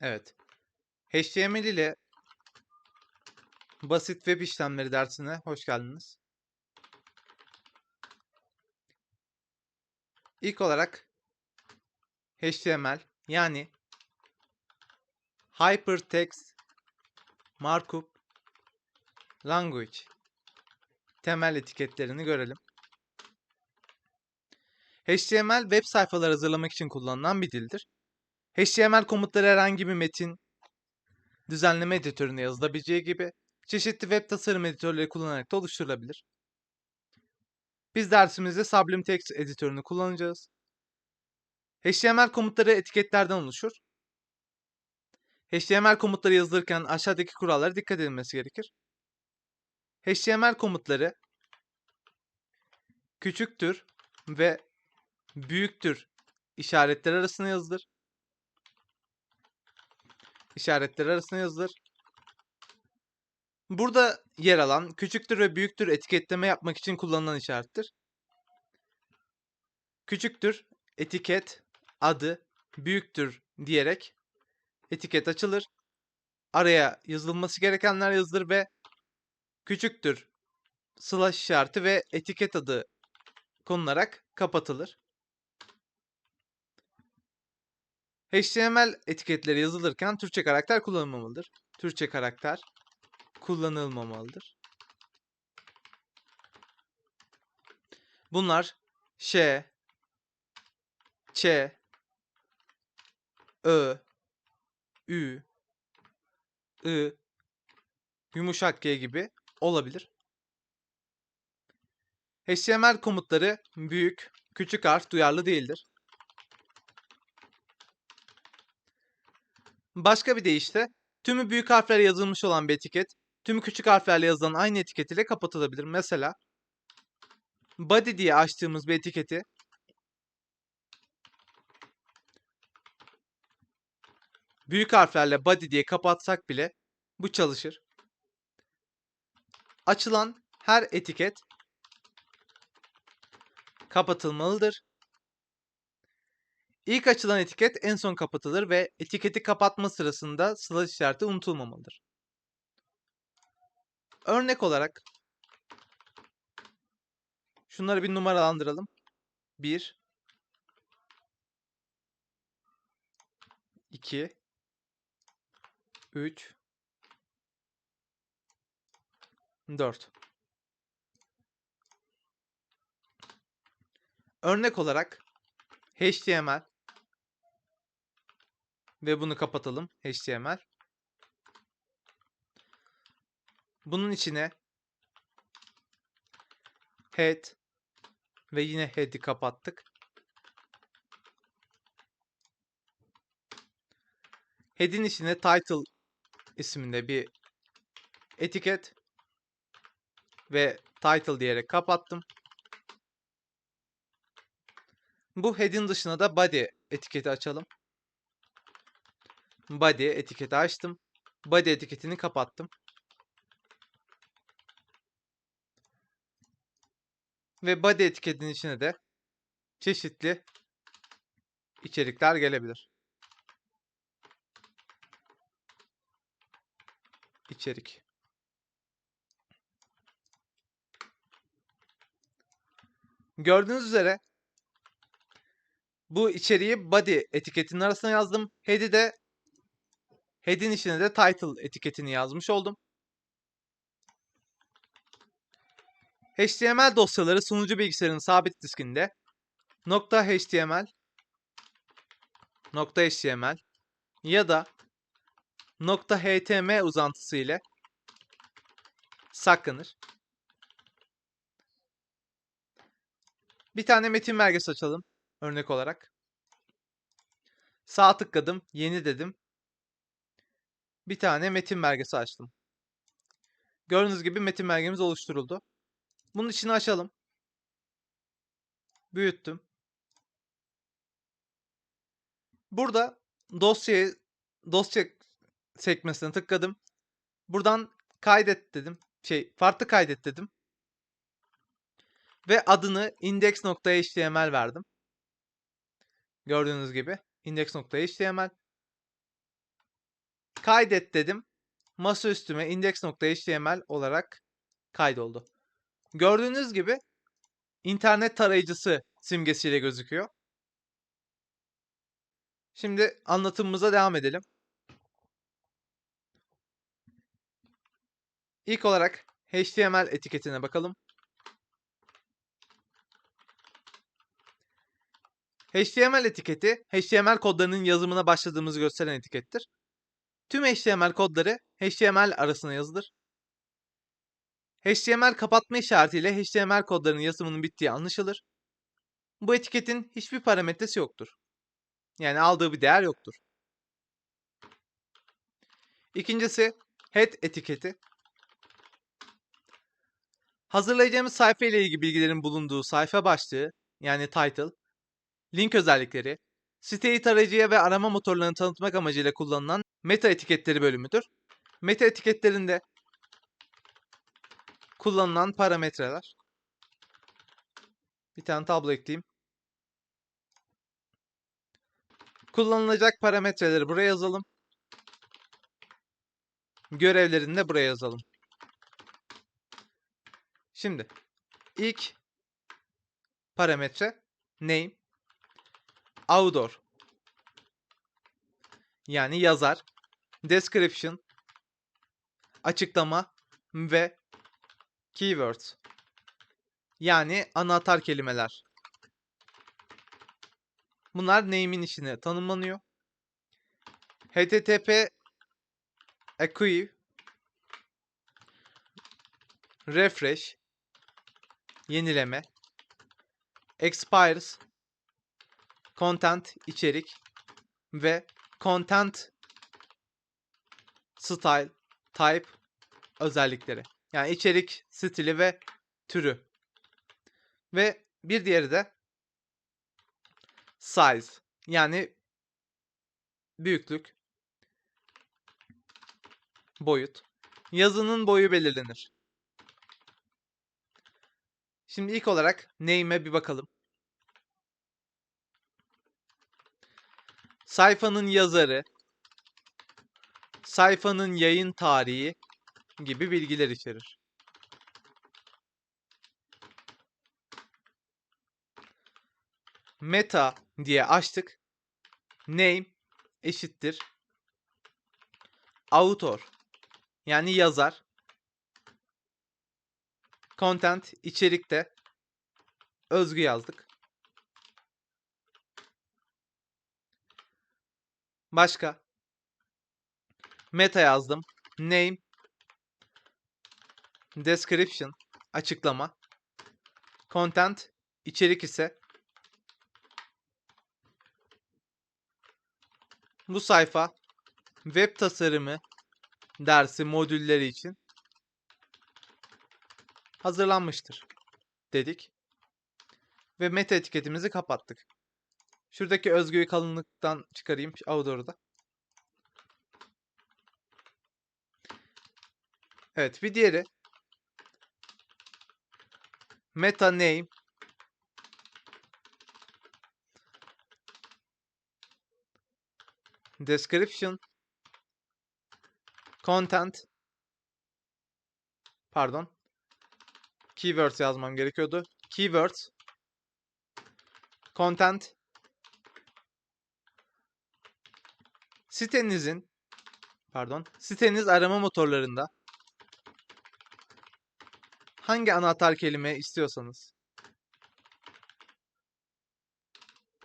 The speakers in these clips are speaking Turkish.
Evet. HTML ile basit web işlemleri dersine hoş geldiniz. İlk olarak HTML yani Hypertext Markup Language temel etiketlerini görelim. HTML web sayfaları hazırlamak için kullanılan bir dildir. HTML komutları herhangi bir metin düzenleme editöründe yazılabileceği gibi çeşitli web tasarım editörleri kullanarak da oluşturulabilir. Biz dersimizde Sublime Text editörünü kullanacağız. HTML komutları etiketlerden oluşur. HTML komutları yazılırken aşağıdaki kurallara dikkat edilmesi gerekir. HTML komutları küçüktür ve büyüktür işaretler arasında yazılır. İşaretler arasında yazılır. Burada yer alan küçüktür ve büyüktür etiketleme yapmak için kullanılan işarettir. Küçüktür etiket adı büyüktür diyerek etiket açılır. Araya yazılması gerekenler yazılır ve küçüktür slash işareti ve etiket adı konularak kapatılır. HTML etiketleri yazılırken Türkçe karakter kullanılmamalıdır. Türkçe karakter kullanılmamalıdır. Bunlar ş, ç, ö, ü, ı, yumuşak g gibi olabilir. HTML komutları büyük, küçük harf duyarlı değildir. Başka bir deyişle tümü büyük harflerle yazılmış olan bir etiket tümü küçük harflerle yazılan aynı etiket ile kapatılabilir. Mesela body diye açtığımız bir etiketi büyük harflerle body diye kapatsak bile bu çalışır. Açılan her etiket kapatılmalıdır. İlk açılan etiket en son kapatılır ve etiketi kapatma sırasında slash işareti unutulmamalıdır. Örnek olarak şunları bir numaralandıralım. 1 2 3 4 Örnek olarak HTML ve bunu kapatalım. HTML. Bunun içine head ve yine head'i kapattık. Head'in içine title isminde bir etiket ve title diyerek kapattım. Bu head'in dışına da body etiketi açalım. Body etiketi açtım. Body etiketini kapattım. Ve body etiketinin içine de çeşitli içerikler gelebilir. İçerik. Gördüğünüz üzere bu içeriği body etiketinin arasına yazdım. Head'i de head'in içine de title etiketini yazmış oldum. HTML dosyaları sunucu bilgisayarın sabit diskinde .html .html ya da .htm uzantısı ile saklanır. Bir tane metin belgesi açalım örnek olarak. Sağ tıkladım, yeni dedim. Bir tane metin belgesi açtım. Gördüğünüz gibi metin belgemiz oluşturuldu. Bunun içini açalım. Büyüttüm. Burada dosyayı dosya sekmesine tıkladım. Buradan kaydet dedim. Şey, farklı kaydet dedim. Ve adını index.html verdim. Gördüğünüz gibi index.html. Kaydet dedim. Masa üstüme index.html olarak kaydoldu. Gördüğünüz gibi internet tarayıcısı simgesiyle gözüküyor. Şimdi anlatımımıza devam edelim. İlk olarak HTML etiketine bakalım. HTML etiketi, HTML kodlarının yazımına başladığımızı gösteren etikettir. Tüm HTML kodları HTML arasına yazılır. HTML kapatma işaretiyle HTML kodlarının yazımının bittiği anlaşılır. Bu etiketin hiçbir parametresi yoktur. Yani aldığı bir değer yoktur. İkincisi head etiketi. Hazırlayacağımız sayfa ile ilgili bilgilerin bulunduğu sayfa başlığı yani title, link özellikleri, siteyi tarayıcıya ve arama motorlarını tanıtmak amacıyla kullanılan meta etiketleri bölümüdür. Meta etiketlerinde kullanılan parametreler. Bir tane tablo ekleyeyim. Kullanılacak parametreleri buraya yazalım. Görevlerini de buraya yazalım. Şimdi ilk parametre name author yani yazar description açıklama ve keywords yani anahtar kelimeler. Bunlar name'in içine tanımlanıyor. HTTP Equiv Refresh Yenileme Expires Content içerik ve Content Style Type özellikleri. Yani içerik stili ve türü. Ve bir diğeri de size yani büyüklük, boyut. Yazının boyu belirlenir. Şimdi ilk olarak name'e bir bakalım. Sayfanın yazarı, sayfanın yayın tarihi gibi bilgiler içerir. Meta diye açtık. Name eşittir. Author yani yazar. Content içerikte özgü yazdık. Başka. Meta yazdım. Name description açıklama. Content içerik ise bu sayfa web tasarımı dersi modülleri için hazırlanmıştır dedik. Ve meta etiketimizi kapattık. Şuradaki özgüyü kalınlıktan çıkarayım Outdoor'da. Evet bir diğeri. Meta name. Description. Content. Pardon. Keywords yazmam gerekiyordu. Keywords. Content. Sitenizin pardon siteniz arama motorlarında hangi anahtar kelime istiyorsanız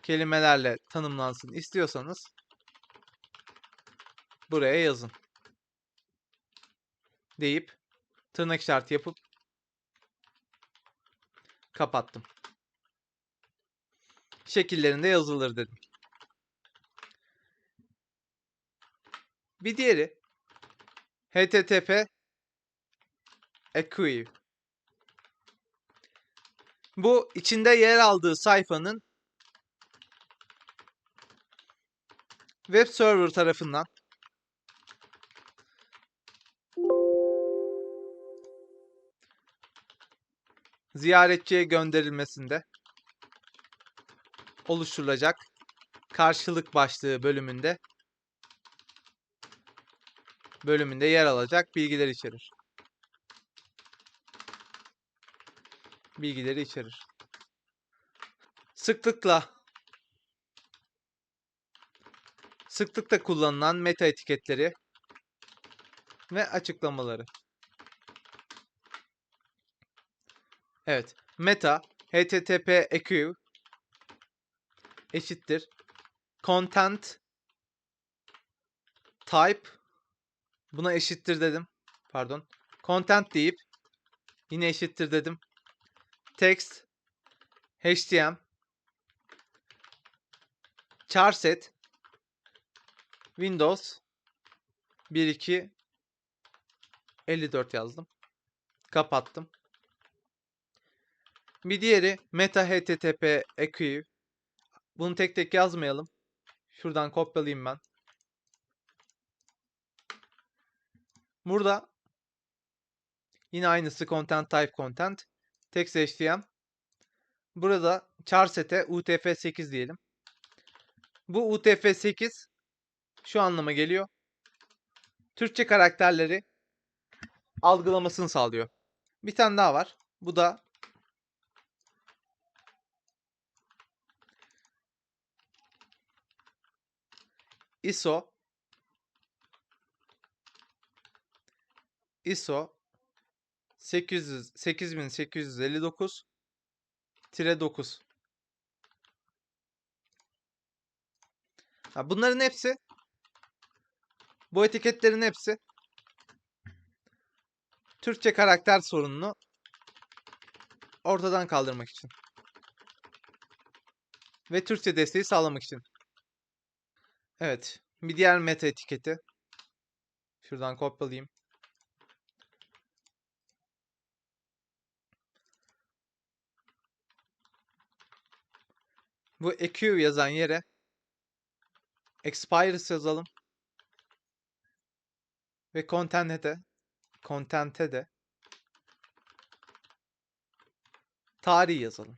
kelimelerle tanımlansın istiyorsanız buraya yazın deyip tırnak işareti yapıp kapattım. Şekillerinde yazılır dedim. Bir diğeri HTTP Equiv. Bu içinde yer aldığı sayfanın web server tarafından ziyaretçiye gönderilmesinde oluşturulacak karşılık başlığı bölümünde bölümünde yer alacak bilgiler içerir. Bilgileri içerir. Sıklıkla sıklıkla kullanılan meta etiketleri ve açıklamaları. Evet. Meta HTTPEQ eşittir content type buna eşittir dedim. Pardon. Content deyip yine eşittir dedim. Text HTML charset Windows 1.2 54 yazdım. Kapattım. Bir diğeri meta http eq. Bunu tek tek yazmayalım. Şuradan kopyalayayım ben. Burada yine aynısı content type content. Text HTML. Burada char sete UTF-8 diyelim. Bu UTF-8 şu anlama geliyor. Türkçe karakterleri algılamasını sağlıyor. Bir tane daha var. Bu da ISO ISO 800 8859 9 Ha, bunların hepsi bu etiketlerin hepsi Türkçe karakter sorununu ortadan kaldırmak için ve Türkçe desteği sağlamak için. Evet, bir diğer meta etiketi. Şuradan kopyalayayım. Bu EQ yazan yere expires yazalım. Ve content'e de content'e de tarih yazalım.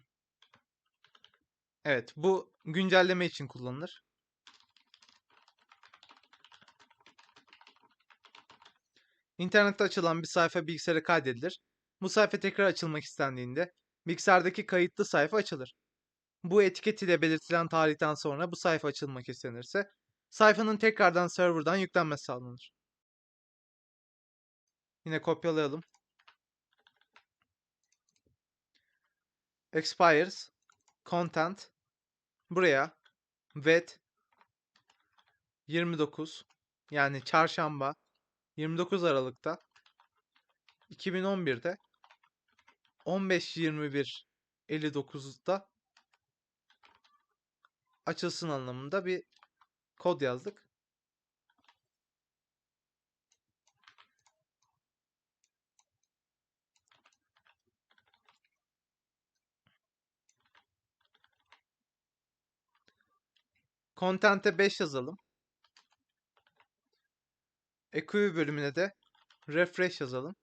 Evet, bu güncelleme için kullanılır. İnternette açılan bir sayfa bilgisayara kaydedilir. Bu sayfa tekrar açılmak istendiğinde bilgisayardaki kayıtlı sayfa açılır. Bu etiket ile belirtilen tarihten sonra bu sayfa açılmak istenirse sayfanın tekrardan serverdan yüklenmesi sağlanır. Yine kopyalayalım. Expires content buraya vet 29 yani çarşamba 29 Aralık'ta 2011'de 15.21 59'da açılsın anlamında bir kod yazdık. Content'e 5 yazalım. EQ bölümüne de refresh yazalım.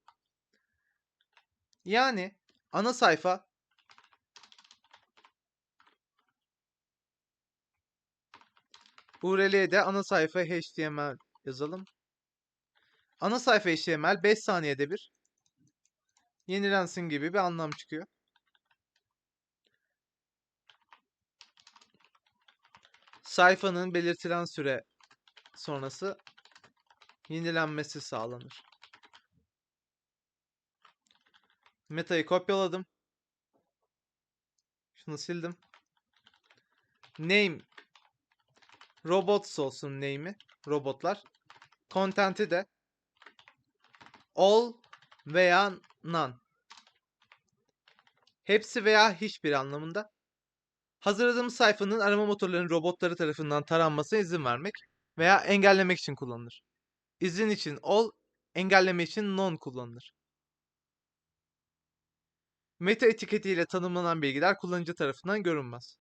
Yani ana sayfa URL'ye de ana sayfa HTML yazalım. Ana sayfa HTML 5 saniyede bir yenilensin gibi bir anlam çıkıyor. Sayfanın belirtilen süre sonrası yenilenmesi sağlanır. Meta'yı kopyaladım. Şunu sildim. Name robots olsun name'i. Robotlar. Content'i de all veya none. Hepsi veya hiçbir anlamında. Hazırladığımız sayfanın arama motorlarının robotları tarafından taranmasına izin vermek veya engellemek için kullanılır. İzin için all, engelleme için none kullanılır. Meta etiketiyle tanımlanan bilgiler kullanıcı tarafından görünmez.